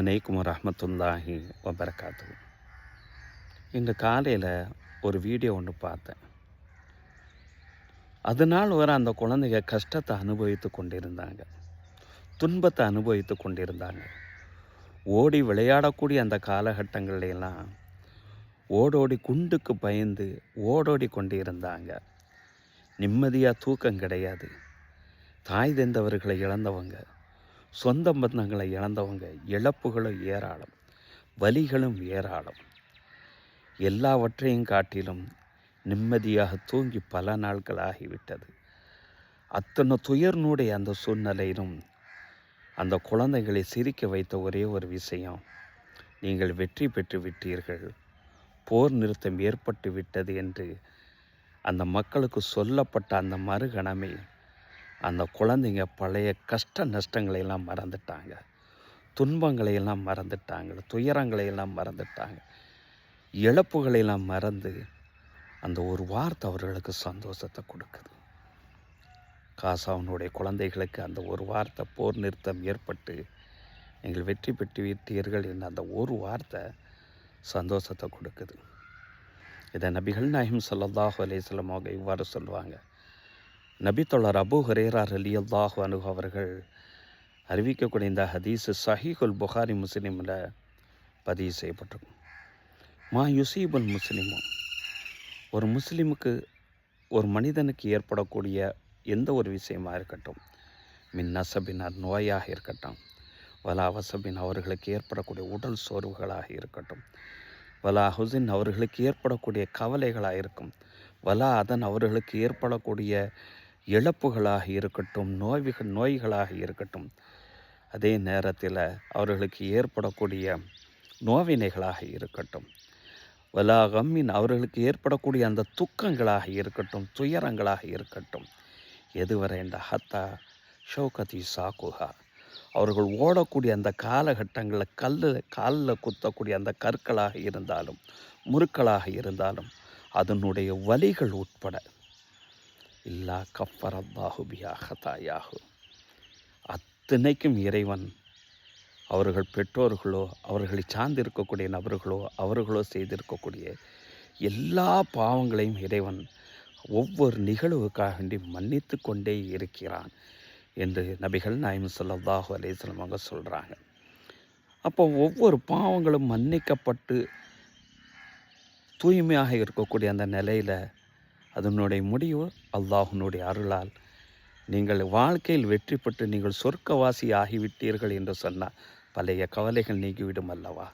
அனைக்கும் ரஹமத்துல்லாஹி வபரகாத்து இன்று காலையில் ஒரு வீடியோ ஒன்று பார்த்தேன். அதனால் வர அந்த குழந்தைங்க கஷ்டத்தை அனுபவித்து கொண்டிருந்தாங்க. துன்பத்தை அனுபவித்து கொண்டிருந்தாங்க. ஓடி விளையாடக்கூடிய அந்த காலகட்டங்கள்லாம் ஓடோடி குண்டுக்கு பயந்து ஓடோடி கொண்டிருந்தாங்க. நிம்மதியாக தூக்கம் கிடையாது. தாய் தந்தவர்களை இழந்தவங்க. சொந்த பந்தங்களை இழந்தவங்க இழப்புகளும் ஏராளம் வலிகளும் ஏராளம். எல்லாவற்றையும் காட்டிலும் நிம்மதியாக தூங்கி பல நாட்கள் ஆகிவிட்டது. அத்தனை துயர்னுடைய அந்த சூழ்நிலையிலும் அந்த குழந்தைகளை சிரிக்க வைத்த ஒரே ஒரு விஷயம் நீங்கள் வெற்றி பெற்று விட்டீர்கள் போர் நிறுத்தம் ஏற்பட்டு விட்டது என்று அந்த மக்களுக்கு சொல்லப்பட்ட அந்த மறுகணமே அந்த குழந்தைங்க பழைய கஷ்ட நஷ்டங்களை எல்லாம் மறந்துட்டாங்க. துன்பங்களை எல்லாம் மறந்துட்டாங்க. துயரங்களை எல்லாம் மறந்துட்டாங்க. இழப்புகளை எல்லாம் மறந்து அந்த ஒரு வார்த்தை அவர்களுக்கு சந்தோஷத்தை கொடுக்குது. காசாவனுடைய குழந்தைகளுக்கு அந்த ஒரு வார்த்தை போர் நிறுத்தம் ஏற்பட்டு நீங்கள் வெற்றி பெற்று விட்டீர்கள் என்ற அந்த ஒரு வார்த்தை சந்தோஷத்தை கொடுக்குது. இதை நபிகள் நாயம் ஸல்லல்லாஹு அலைஹி அவங்க இவ்வாறு சொல்லுவாங்க. நபித்தொள்ளர் அபு ஹரேரார் அலி அல்லாஹு அனுகு அவர்கள் அறிவிக்கக்கூடிய இந்த ஹதீஸு சஹீகுல் புகாரி முஸ்லீமில் பதிவு செய்யப்பட்டிருக்கும். மா யுசீபுல் முஸ்லீமும் ஒரு முஸ்லீமுக்கு ஒரு மனிதனுக்கு ஏற்படக்கூடிய எந்த ஒரு விஷயமாக இருக்கட்டும் மின் நசபினார் நோயாக இருக்கட்டும் வலா வசபின் அவர்களுக்கு ஏற்படக்கூடிய உடல் சோர்வுகளாக இருக்கட்டும் வலா ஹுசின் அவர்களுக்கு ஏற்படக்கூடிய கவலைகளாக இருக்கும் வலா அதன் அவர்களுக்கு ஏற்படக்கூடிய இழப்புகளாக இருக்கட்டும் நோய்கள் நோய்களாக இருக்கட்டும் அதே நேரத்தில் அவர்களுக்கு ஏற்படக்கூடிய நோவினைகளாக இருக்கட்டும். வலாகம்மின் அவர்களுக்கு ஏற்படக்கூடிய அந்த துக்கங்களாக இருக்கட்டும் துயரங்களாக இருக்கட்டும். எதுவரை இந்த ஹத்தா ஷௌகதி சாக்குஹா அவர்கள் ஓடக்கூடிய அந்த காலகட்டங்களில் கல் காலில் குத்தக்கூடிய அந்த கற்களாக இருந்தாலும் முறுக்களாக இருந்தாலும் அதனுடைய வலிகள் உட்பட இல்லா கஃபரல்லாஹு பியா ஹதாயாஹு அத்தனைக்கும் இறைவன் அவர்கள் பெற்றோர்களோ அவர்களை சார்ந்து இருக்கக்கூடிய நபர்களோ அவர்களோ செய்திருக்கக்கூடிய எல்லா பாவங்களையும் இறைவன் ஒவ்வொரு நிகழ்வுக்காக வேண்டி மன்னித்து கொண்டே இருக்கிறான் என்று நபிகள் நாயம் ஸல்லல்லாஹு அலைஹி அவங்க சொல்கிறாங்க அப்போ ஒவ்வொரு பாவங்களும் மன்னிக்கப்பட்டு தூய்மையாக இருக்கக்கூடிய அந்த நிலையில் அதனுடைய முடிவு அல்லாஹுனுடைய அருளால். நீங்கள் வாழ்க்கையில் வெற்றி பெற்று நீங்கள் சொர்க்கவாசி ஆகிவிட்டீர்கள் என்று சொன்னால் பழைய கவலைகள் நீங்கிவிடும் அல்லவா?